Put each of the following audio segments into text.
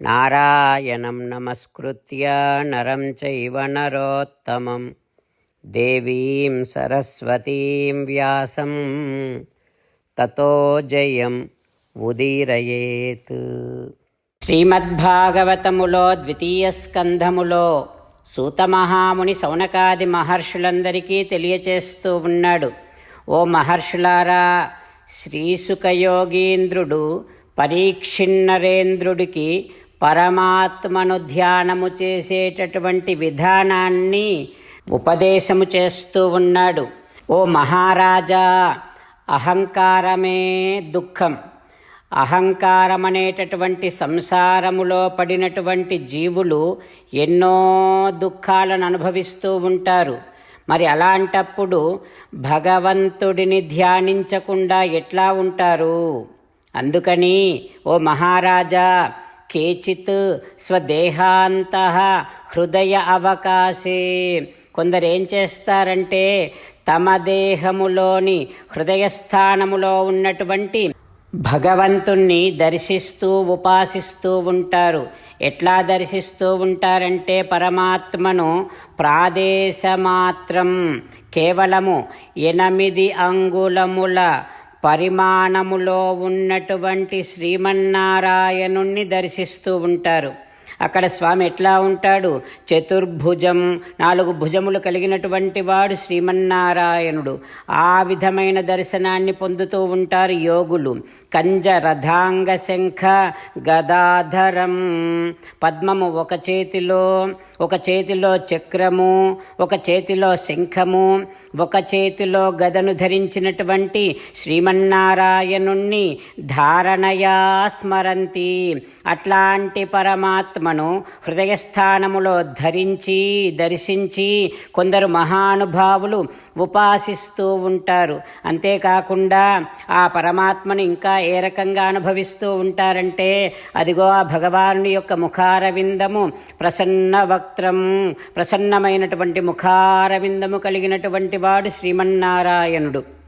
నారాయణం నమస్కృత్య నరం చైవ నరోత్తమం దేవీం సరస్వతీం వ్యాసం తతో జయం ఉదీరయేత్ శ్రీమద్భాగవతములో ద్వితీయ స్కంధములో సూతమహాముని సౌనకాది మహర్షులందరికీ తెలియచేస్తూ ఉన్నాడు। ఓ మహర్షులారా శ్రీసుఖయోగీంద్రుడు పరీక్షిన్నరేంద్రుడికి పరమాత్మను ధ్యానము చేసేటటువంటి విధానాన్ని ఉపదేశము చేస్తూ ఉన్నాడు. ఓ మహారాజా అహంకారమే దుఃఖం. అహంకారం అనేటటువంటి సంసారములో పడినటువంటి జీవులు ఎన్నో దుఃఖాలను అనుభవిస్తూ ఉంటారు. మరి అలాంటప్పుడు భగవంతుడిని ధ్యానించకుండా ఎట్లా ఉంటారు? అందుకని ఓ మహారాజా కేచిత్ స్వదేహాంత హృదయ అవకాశే. కొందరు ఏం చేస్తారంటే తమ దేహములోని హృదయస్థానములో ఉన్నటువంటి భగవంతుణ్ణి దర్శిస్తూ ఉపాసిస్తూ ఉంటారు. ఎట్లా దర్శిస్తూ ఉంటారంటే పరమాత్మను ప్రాదేశమాత్రం కేవలము ఎనిమిది అంగుళముల పరిమాణములో ఉన్నటువంటి శ్రీమన్నారాయణుణ్ణి దర్శిస్తూ ఉంటారు. అక్కడ స్వామి ఎట్లా ఉంటాడు? చతుర్భుజం నాలుగు భుజములు కలిగినటువంటి వాడు శ్రీమన్నారాయణుడు. ఆ విధమైన దర్శనాన్ని పొందుతూ ఉంటారు యోగులు. కంజ రథాంగ శంఖ గదాధరం. పద్మము ఒక చేతిలో ఒక చేతిలో చక్రము ఒక చేతిలో శంఖము ఒక చేతిలో గదను ధరించినటువంటి శ్రీమన్నారాయణుణ్ణి ధారణయా స్మరంతి. అట్లాంటి పరమాత్మ ఆత్మను హృదయస్థానములో ధరించి దర్శించి కొందరు మహానుభావులు ఉపాసిస్తూ ఉంటారు. అంతేకాకుండా ఆ పరమాత్మను ఇంకా ఏ రకంగా అనుభవిస్తూ ఉంటారంటే అదిగో ఆ భగవానుని యొక్క ముఖారవిందము ప్రసన్న వక్త్రం ప్రసన్నమైనటువంటి ముఖారవిందము కలిగినటువంటి వాడు శ్రీమన్నారాయణుడు.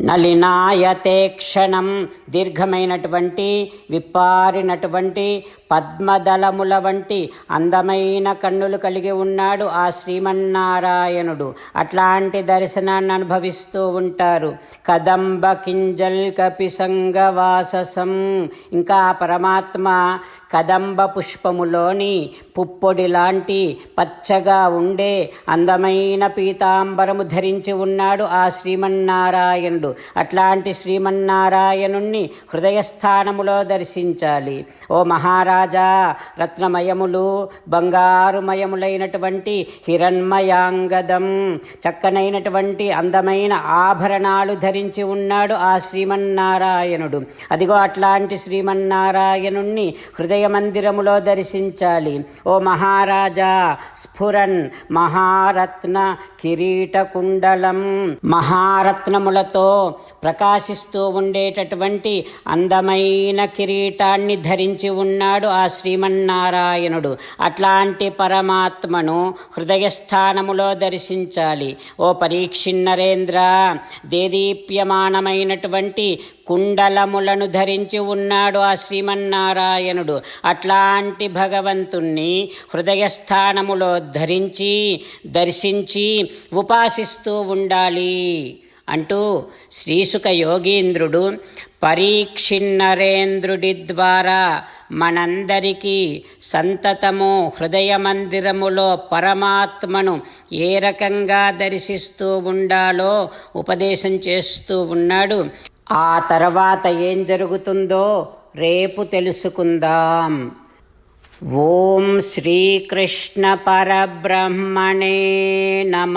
నలినాయతే క్షణం దీర్ఘమైనటువంటి విప్పారినటువంటి పద్మదళముల వంటి అందమైన కన్నులు కలిగి ఉన్నాడు ఆ శ్రీమన్నారాయణుడు. అట్లాంటి దర్శనాన్ని అనుభవిస్తూ ఉంటారు. కదంబ కింజల్ కపిసంగవాససం ఇంకా పరమాత్మ కదంబ పుష్పములోని పుప్పొడి లాంటి పచ్చగా ఉండే అందమైన పీతాంబరము ధరించి ఉన్నాడు ఆ శ్రీమన్నారాయణుడు. అట్లాంటి శ్రీమన్నారాయణుణ్ణి హృదయస్థానములో దర్శించాలి. ఓ మహారాజా రత్నమయములు బంగారుమయములైనటువంటి హిరణ్మయాంగదం చక్కనైనటువంటి అందమైన ఆభరణాలు ధరించి ఉన్నాడు ఆ శ్రీమన్నారాయణుడు. అదిగో అట్లాంటి శ్రీమన్నారాయణుణ్ణి హృదయ మందిరములో దర్శించాలి. ఓ మహారాజా స్ఫురన్ మహారత్న కిరీట కుండలం మహారత్నములతో ప్రకాశిస్తూ ఉండేటటువంటి అందమైన కిరీటాన్ని ధరించి ఉన్నాడు ఆ శ్రీమన్నారాయణుడు. అట్లాంటి పరమాత్మను హృదయస్థానములో దర్శించాలి. ఓ పరీక్షిన్నరేంద్ర దేదీప్యమానమైనటువంటి కుండలములను ధరించి ఉన్నాడు ఆ శ్రీమన్నారాయణుడు. అట్లాంటి భగవంతుణ్ణి హృదయస్థానములో ధరించి దర్శించి ఉపాసిస్తూ ఉండాలి. అంటూ శ్రీసుక యోగీంద్రుడు పరీక్షిన్నరేంద్రుడి ద్వారా మనందరికీ సంతతము హృదయ మందిరములో పరమాత్మను ఏ రకంగా దర్శిస్తూ ఉండాలో ఉపదేశం చేస్తూ ఉన్నాడు. ఆ తర్వాత ఏం జరుగుతుందో రేపు తెలుసుకుందాం. ఓం శ్రీకృష్ణ పరబ్రహ్మణే నమ.